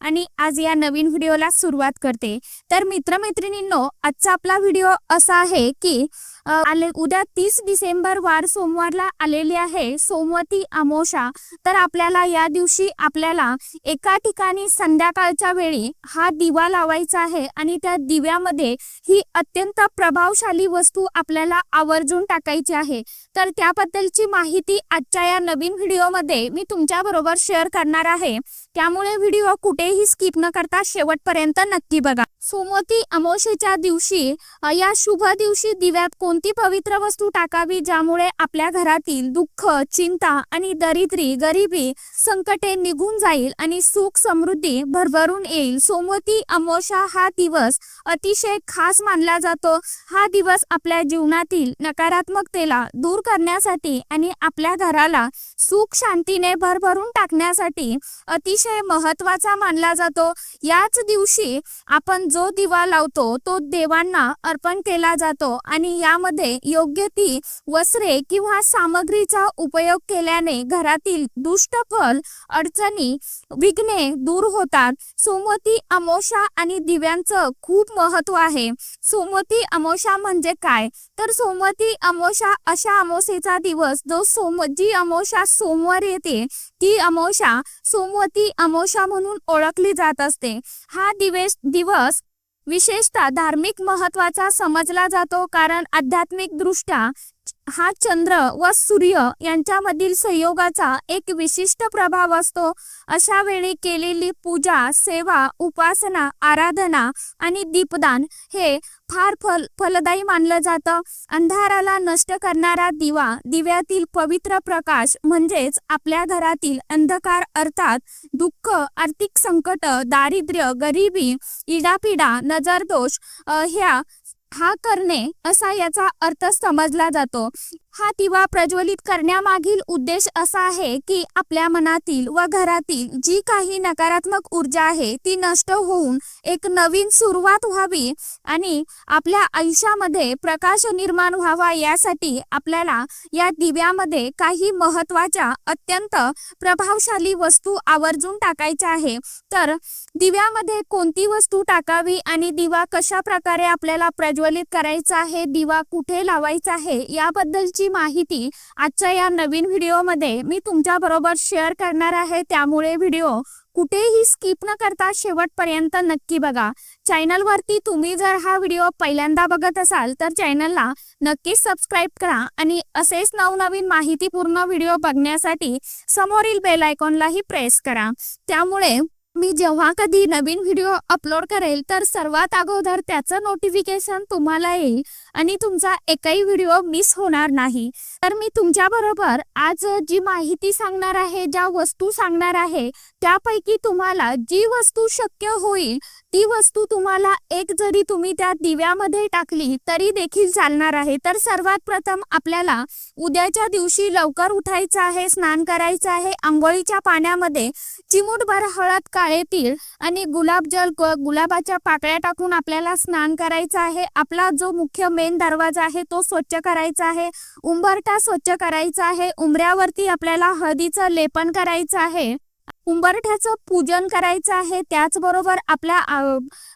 आणि आज या नवीन व्हिडिओला सुरुवात करते. तर मित्रमैत्रिणींनो आजचा आपला व्हिडिओ असा आहे की आले उद्या तीस डिसेंबर वार सोमवारला आलेली आहे सोमवती अमोशा तर आपल्याला या दिवशी आपल्याला एका ठिकाणी संध्याकाळच्या वेळी हा दिवा लावायचा आहे आणि त्या दिव्यामध्ये ही अत्यंत प्रभावशाली वस्तू आपल्याला आवर्जून टाकायची आहे. तर त्याबद्दलची माहिती आजच्या या नवीन व्हिडिओमध्ये मी तुमच्या बरोबर शेअर करणार आहे. त्यामुळे व्हिडिओ कुठेही स्किप न करता शेवटपर्यंत नक्की बघा. सोमवती अमावस्येच्या दिवशी या शुभ दिवशी दिव्यात कोणती पवित्र वस्तू टाकावी ज्यामुळे आपल्या घरातील दुःख चिंता आणि दरिद्री गरिबी संकटे निघून जाईल आणि सुख समृद्धी भरभरून येईल? सोमवती अमावस्या हा दिवस अतिशय खास मानला जातो. हा दिवस आपल्या जीवनातील नकारात्मकतेला दूर करण्यासाठी आणि आपल्या घराला सुख शांतीने भरभरून टाकण्यासाठी अतिशय महत्त्वाचा मानला जातो. याच दिवशी आपण जो दिवा लावतो तो देवांना अर्पण केला जातो आणि यामध्ये योग्य ती वस्त्रे किंवा सामग्रीचा उपयोग केल्याने घरातील दुष्ट फल अडचणी विघ्ने दूर होतात. सोमती अमोशा आणि दिव्यांचं खूप महत्त्व आहे. सोमती अमोशा म्हणजे काय? तर सोमती अमोशा अशा अमोसेचा दिवस जो सोम जी अमोशा सोमवार येते ती अमोशा सोमवती अमोशा म्हणून ओळखली जात असते. हा दिवस दिवस विशेषतः धार्मिक महत्त्वाचा समजला जातो कारण आध्यात्मिक दृष्ट्या हा चंद्र व सूर्य यांच्यामधील संयोगाचा एक विशिष्ट प्रभाव असतो. अशा वेळी केलेली पूजा सेवा उपासना आराधना आणि दीपदान हे फार फल फलदायी मानलं जातं. अंधाराला नष्ट करणारा दिवा दिव्यातील पवित्र प्रकाश म्हणजेच आपल्या घरातील अंधकार अर्थात दुःख आर्थिक संकट दारिद्र्य गरिबी इडापिडा नजरदोष ह्या हा करणे असा याचा अर्थ समजला जातो. हा दिवा प्रज्वलित करण्यामागील उद्देश असा आहे की आपल्या मनातील व घरातील जी काही नकारात्मक ऊर्जा आहे ती नष्ट होऊन एक नवीन सुरुवात व्हावी आणि आपल्या आयुष्यामध्ये प्रकाश निर्माण व्हावा यासाठी आपल्याला या दिव्यामध्ये काही महत्त्वाच्या अत्यंत प्रभावशाली वस्तू आवर्जून टाकायच्या आहे. तर दिव्यामध्ये कोणती वस्तू टाकावी आणि दिवा कशा प्रकारे आपल्याला प्रज्वलित करायचा आहे दिवा कुठे लावायचा आहे याबद्दलची माहिती आजच्या या नवीन व्हिडिओमध्ये मी तुमच्या बरोबर शेअर करणार आहे. त्यामुळे व्हिडिओ कुठेही स्किप न करता शेवटपर्यंत नक्की बघा. चॅनलवरती तुम्ही जर हा व्हिडिओ पहिल्यांदा बघत असाल तर चॅनलला नक्कीच सबस्क्राईब करा आणि असेच नवनवीन माहितीपूर्ण व्हिडिओ बघण्यासाठी समोरील बेल आयकॉनलाही प्रेस करा. त्यामुळे मी जेव्हा कधी नवीन व्हिडिओ अपलोड करेल तर सर्वात अगोदर त्याचं नोटिफिकेशन तुम्हाला येईल आणि तुमचा एकही व्हिडिओ मिस होणार नाही. तर मी तुमच्या बरोबर आज जी माहिती सांगणार आहे ज्या वस्तू सांगणार आहे त्यापैकी तुम्हाला जी वस्तू शक्य होईल ती वस्तू तुम्हाला एक जरी तुम्ही त्या दिव्यामध्ये टाकली तरी देखील चालणार आहे. तर सर्वात प्रथम आपल्याला उद्याच्या दिवशी लवकर उठायचं आहे स्नान करायचं आहे. आंघोळीच्या पाण्यामध्ये चिमूटभर हळद काळे तीळ आणि गुलाबजल गुलाबाच्या पाकळ्या टाकून आपल्याला स्नान करायचं आहे. आपला जो मुख्य मेन दरवाजा आहे तो स्वच्छ करायचा आहे. उंबरटा स्वच्छ करायचा आहे. उंबऱ्यावरती आपल्याला हळदीचं लेपन करायचं आहे. उंबरठ्याचं पूजन करायचं आहे त्याचबरोबर आपल्या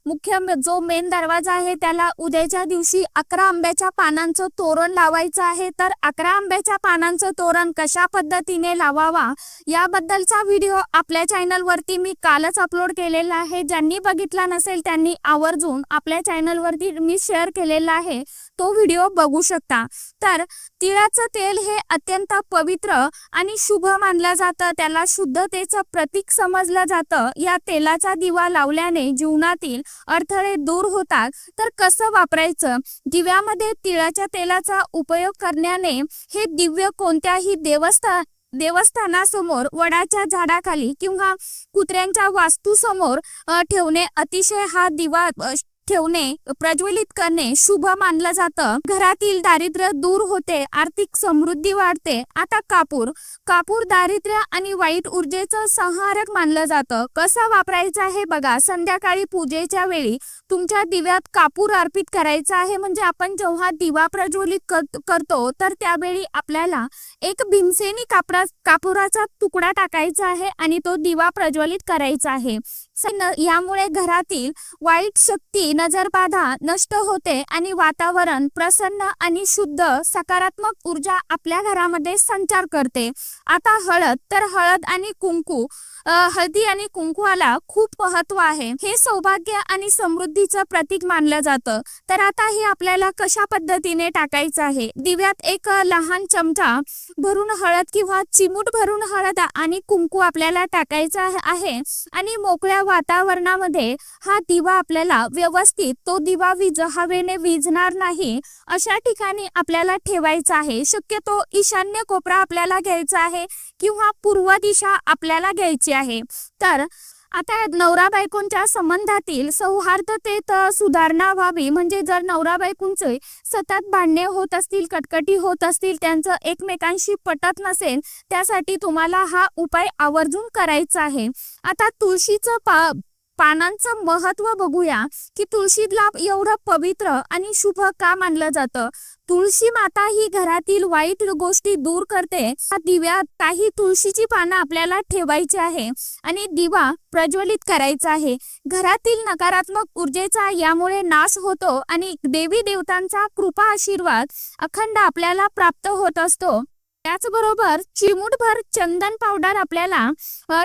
मुख्य जो मेन दरवाजा आहे त्याला उद्याच्या दिवशी अकरा आंब्याच्या पानांचं तोरण लावायचं आहे. तर अकरा आंब्याच्या पानांचं तोरण कशा पद्धतीने लावावा याबद्दलचा व्हिडिओ आपल्या चॅनलवरती मी कालच अपलोड केलेला आहे. ज्यांनी बघितला नसेल त्यांनी आवर्जून आपल्या चॅनलवरती मी शेअर केलेला आहे. तो व्हिडिओ बघू शकता. तर तिळाचं तेल हे अत्यंत पवित्र आणि शुभ मानलं जातं. त्याला शुद्धतेचं प्रतीक समजलं जातं. या तेलाचा दिवा लावल्याने जीवनातील अडथळे दूर होतात. तर कसं वापरायचं? दिव्यामध्ये तिळाच्या तेलाचा उपयोग करण्याने हे दिव्य कोणत्याही देवस्थान देवस्थानासमोर वडाच्या झाडाखाली किंवा कुत्र्यांच्या वास्तूसमोर ठेवणे अतिशय हा दिवा ठेवणे प्रज्वलित करणे शुभ मानलं जातं. घरातील दारिद्र्य दूर होते आर्थिक समृद्धी वाढते. आता कापूर कापूर दारिद्र्य आणि वाईट ऊर्जेचं संहारक मानलं जातं. कसं वापरायचं आहे बघा संध्याकाळी पूजेच्या वेळी तुमच्या दिव्यात कापूर अर्पित करायचा आहे. म्हणजे आपण जेव्हा दिवा प्रज्वलित करतो तर त्यावेळी आपल्याला एक भीमसेनी कापडा कापुराचा तुकडा टाकायचा आहे आणि तो दिवा प्रज्वलित करायचा आहे. यामुळे घरातील वाईट शक्ती नजरबाधा नष्ट होते आणि वातावरण प्रसन्न आणि शुद्ध सकारात्मक ऊर्जा आपल्या घरामध्ये संचार करते. आता हळद तर हळद आणि कुंकू हळदी आणि कुंकुवाला खूप महत्त्व आहे. हे सौभाग्य आणि समृद्धीचं प्रतीक मानलं जातं. तर आता हे आपल्याला कशा पद्धतीने टाकायचं आहे? दिव्यात एक लहान चमचा भरून हळद किंवा चिमूट भरून हळद आणि कुंकू आपल्याला टाकायचा आहे आणि मोकळ्या वातावरणामध्ये हा दिवा आपल्याला व्यवस्थित तो दिवा विज हवेने विजणार नाही अशा ठिकाणी आपल्याला ठेवायचा आहे. शक्यतो ईशान्य कोपरा आपल्याला घ्यायचा आहे किंवा पूर्व दिशा आपल्याला घ्यायची आहे. तर आता नवरा बायकोंच्या संबंधातील सौहार्दतेत सुधारणा व्हावी. म्हणजे जर नवरा बायकोंचे सतत भांडणे होत असतील कटकटी होत असतील त्यांचं एकमेकांशी पटत नसेल त्यासाठी तुम्हाला हा उपाय आवर्जून करायचा आहे. आता तुळशीचं पा पानांचं महत्त्व बघूया की तुळशीला एवढं पवित्र आणि शुभ का मानलं जातं? तुळशी माता ही घरातील वाईट गोष्टी दूर करते. दिव्यात काही तुळशीची पानं आपल्याला ठेवायची आहे आणि दिवा प्रज्वलित करायचा आहे. घरातील नकारात्मक ऊर्जेचा यामुळे नाश होतो आणि देवी देवतांचा कृपा आशीर्वाद अखंड आपल्याला प्राप्त होत असतो. त्याचबरोबर चिमूटभर चंदन पावडर आपल्याला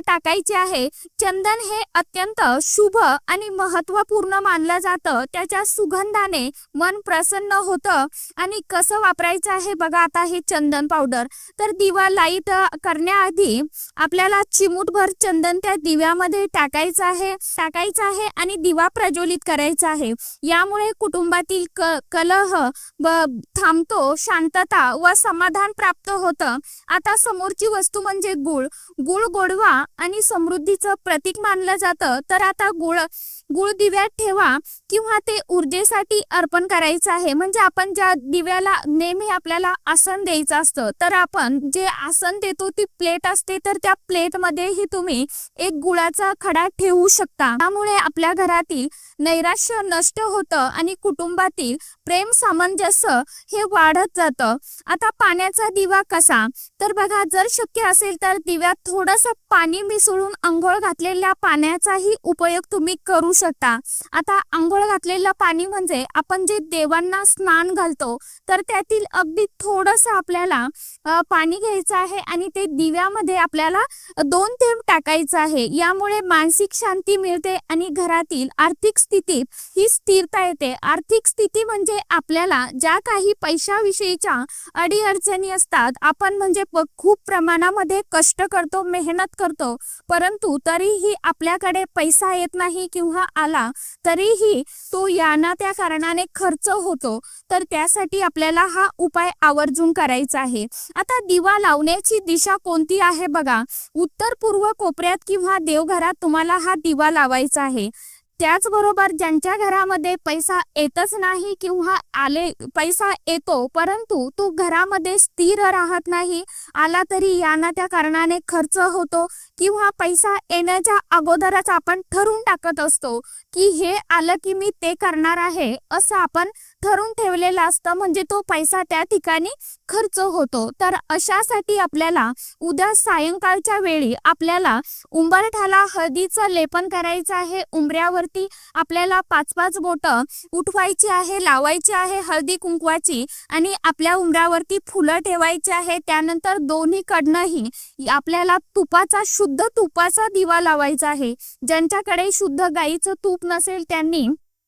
टाकायचे आहे. चंदन हे अत्यंत शुभ आणि महत्त्वपूर्ण मानलं जातं. त्याच्या सुगंधाने मन प्रसन्न होतं. आणि कसं वापरायचं आहे बघा आता हे चंदन पावडर तर दिवा लाइट करण्याआधी आपल्याला चिमूटभर चंदन त्या दिव्यामध्ये टाकायचं आहे टाकायचं आहे आणि दिवा प्रज्वलित करायचा आहे. यामुळे कुटुंबातील क कलह थांबतो शांतता व समाधान प्राप्त होतं. आता समोरची वस्तू म्हणजे गुळ. गुळ गोडवा आणि समृद्धीचं प्रतीक मानलं जातं. तर आता गुळ गुळ दिव्यात ठेवा किंवा ते ऊर्जेसाठी अर्पण करायचं आहे. म्हणजे आपण ज्या दिव्याला नेहमी आपल्याला आसन द्यायचं असतं तर आपण जे आसन देतो ती प्लेट असते तर त्या प्लेटमध्येही तुम्ही एक गुळाचा खडा ठेवू शकता. त्यामुळे आपल्या घरातील नैराश्य नष्ट होतं आणि कुटुंबातील प्रेम सामंजस्य हे वाढत जातं. आता पाण्याचा दिवा कसा? तर बघा जर शक्य असेल तर दिव्यात थोडंसं पाणी मिसळून आंघोळ घातलेल्या पाण्याचाही उपयोग तुम्ही करू शकता. आता आंघोळ घातलेलं पाणी म्हणजे आपण जे देवांना स्नान घालतो तर त्यातील अगदी थोडंसं आपल्याला पाणी घ्यायचं आहे आणि ते दिव्यामध्ये आपल्याला दोन थेंब टाकायचं आहे. यामुळे मानसिक शांती मिळते आणि घरातील आर्थिक स्थिती ही स्थिरता येते. आर्थिक स्थिती म्हणजे आपल्याला ज्या काही पैशाविषयीच्या अडीअडचणी असतात आपण म्हणजे खूप प्रमाणामध्ये कष्ट करतो मेहनत करतो परंतु तरीही आपल्याकडे पैसा येत नाही किंवा आला तरीही तो याना त्या कारणाने खर्च होतो. तर त्यासाठी आपल्याला हा उपाय आवर्जून करायचा आहे. आता दिवा लावण्याची दिशा कोणती आहे बघा. उत्तर पूर्व कोपऱ्यात किंवा देवघरात तुम्हाला हा दिवा लावायचा आहे. त्याचबरोबर ज्यांच्या घरामध्ये पैसा येतच नाही किंवा आले पैसा येतो परंतु तो घरामध्ये स्थिर राहत नाही आला तरी याना त्या कारणाने खर्च होतो किंवा पैसा येण्याच्या अगोदरच आपण ठरवून टाकत असतो. की हे आलं की मी ते करणार आहे असं आपण ठरून ठेवलेलं असतं. म्हणजे तो पैसा त्या ठिकाणी खर्च होतो. तर अशासाठी आपल्याला उद्या सायंकाळच्या वेळी आपल्याला उंबरठाला हळदीचं लेपन करायचं आहे. उंबऱ्यावरती आपल्याला पाच पाच बोटं उठवायची आहे लावायची आहे हळदी कुंकवाची आणि आपल्या उंबऱ्यावरती फुलं ठेवायची आहे. त्यानंतर दोन्ही कडनंही आपल्याला तुपाचा शुद्ध तुपाचा दिवा लावायचा आहे. ज्यांच्याकडे शुद्ध गाईचं तूप नसेल त्यांनी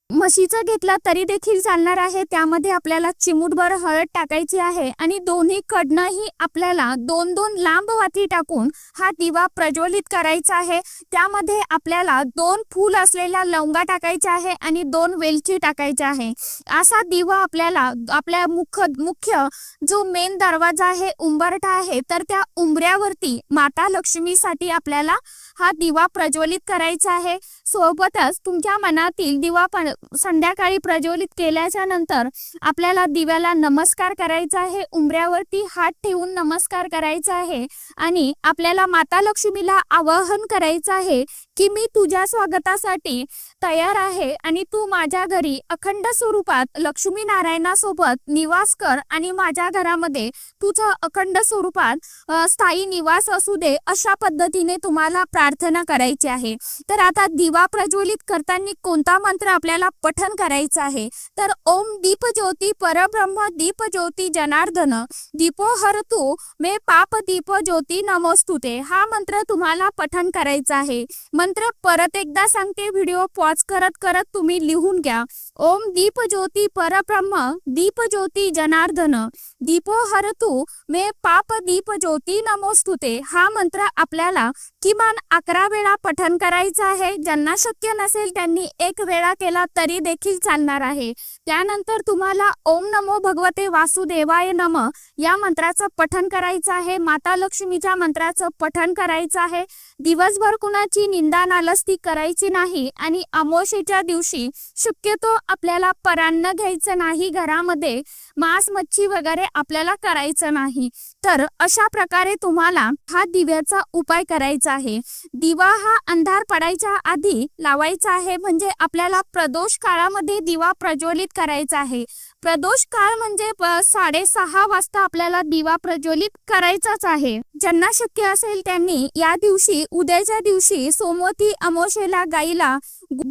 म्हशीचं घेतला तरी देखील चालणार आहे. त्यामध्ये आपल्याला चिमूटभर हळद टाकायची आहे आणि दोन्ही कडनंही आपल्याला दोन दोन लांब वाती टाकून हा दिवा प्रज्वलित करायचा आहे. त्यामध्ये आपल्याला दोन फूल असलेल्या लवंगा टाकायच्या आहे आणि दोन वेलची टाकायच्या आहे. असा दिवा आपल्याला आपल्या मुख मुख्य जो मेन दरवाजा आहे उंबरठा आहे तर त्या उंबऱ्यावरती माता लक्ष्मीसाठी आपल्याला हा दिवा प्रज्वलित करायचा आहे. सोबतच तुमच्या मनातील दिवा पण संध्याकाळी प्रज्वलित केल्याच्यानंतर आपल्याला दिव्याला नमस्कार करायचा आहे. उंबऱ्यावरती हात ठेवून नमस्कार करायचा आहे. आणि आपल्याला माता लक्ष्मीला आवाहन करायचं आहे की मी तुझ्या स्वागतासाठी तयार आहे आणि तू माझ्या घरी अखंड स्वरूपात लक्ष्मी नारायणासोबत निवास कर आणि माझ्या घरामध्ये तुझं अखंड स्वरूपात स्थायी निवास असू दे अशा पद्धतीने तुम्हाला प्रार्थना करायची आहे. तर आता दिवा प्रज्वलित करताना कोणता मंत्र आपल्याला पठन करायचा आहे? तर ओम दीप ज्योती परब्रह्म दीप ज्योती जनार्दन दीपो हरतु मे पाप दीप ज्योती नमोस्तुते. हा मंत्र तुम्हाला पठन करायचा आहे. मंत्र परत एकदा सांगते व्हिडिओ पॉज करत करत तुम्ही लिहून घ्या. ओम दीप ज्योती परब्रह्म दीप ज्योती जनार्दन. दीपो हरतु मे पाप दीप ज्योती नमोस्तुते. हा मंत्र आपल्याला किमान अकरा वेळा पठन करायचं आहे. ज्यांना शक्य नसेल त्यांनी एक वेळा केला तरी देखील चालणार आहे. त्यानंतर तुम्हाला ओम नमो भगवते वासुदेवाय नम या मंत्राचं पठन करायचं आहे. माता लक्ष्मीच्या मंत्राचं पठन करायचं आहे. दिवसभर कुणाची निंदा नालस्ती करायची नाही आणि अमोशेच्या दिवशी शक्यतो आपल्याला परान्न घ्यायचं नाही. घरामध्ये मांस मच्छी वगैरे आपल्याला करायचं नाही. तर अशा प्रकारे तुम्हाला हा दिव्याचा उपाय करायचा आहे. दिवा हा अंधार पडायच्या आधी लावायचा आहे. म्हणजे आपल्याला प्रदोष काळामध्ये दिवा प्रज्वलित करायचा आहे. प्रदोष काळ म्हणजे साडेसहा वाजता आपल्याला दिवा प्रज्वलित करायचाच आहे. ज्यांना शक्य असेल त्यांनी या दिवशी उद्याच्या दिवशी सोमवती अमोशेला गाईला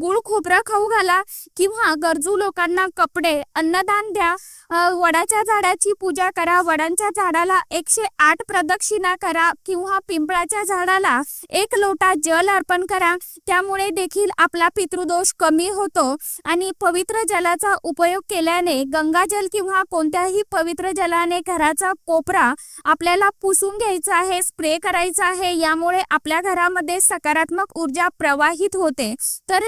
गुळ खोबरं खाऊ घाला किंवा गरजू लोकांना कपडे अन्नदान द्या. वडाच्या झाडाची पूजा करा वडांच्या झाडाला एकशे आठ प्रदक्षिणा करा किंवा पिंपळाच्या झाडाला एक लोटा जल अर्पण करा. त्यामुळे देखील आपला पितृदोष कमी होतो आणि पवित्र जलाचा उपयोग केल्याने गंगाजल किंवा कोणत्याही पवित्र जलाने घराचा कोपरा आपल्याला पुसून घ्यायचा आहे स्प्रे करायचा आहे. यामुळे आपल्या घरामध्ये सकारात्मक ऊर्जा प्रवाहित होते. तर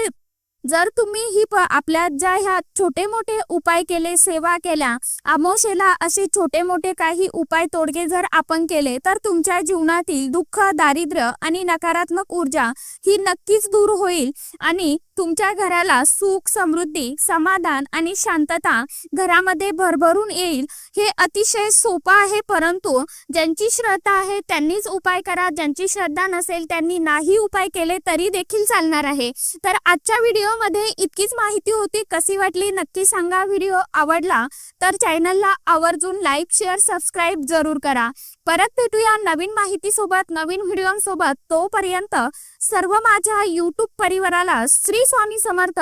जर तुम्ही ही आपल्या ज्या ह्या छोटे मोठे उपाय केले सेवा केल्या अमोशेला असे छोटे मोठे काही उपाय तोडगे जर आपण केले तर तुमच्या जीवनातील दुःख दारिद्र्य आणि नकारात्मक ऊर्जा ही नक्कीच दूर होईल आणि तुमच्या घराला सुख समृद्धी समाधान आणि शांतता घरामध्ये भरभरून येईल. हे अतिशय सोपं आहे परंतु ज्यांची श्रद्धा आहे त्यांनीच उपाय करा. ज्यांची श्रद्धा नसेल त्यांनी नाही उपाय केले तरी देखील चालणार आहे. तर आजच्या व्हिडिओमध्ये इतकीच माहिती होती. कशी वाटली नक्की सांगा. व्हिडिओ आवडला तर चॅनलला आवर्जून लाईक शेअर सबस्क्राईब जरूर करा. परत भेटूया नवीन माहिती सोबत नवीन व्हिडिओंसोबत. तोपर्यंत सर्व माझ्या युट्यूब परिवाराला श्री स्वामी समर्थ.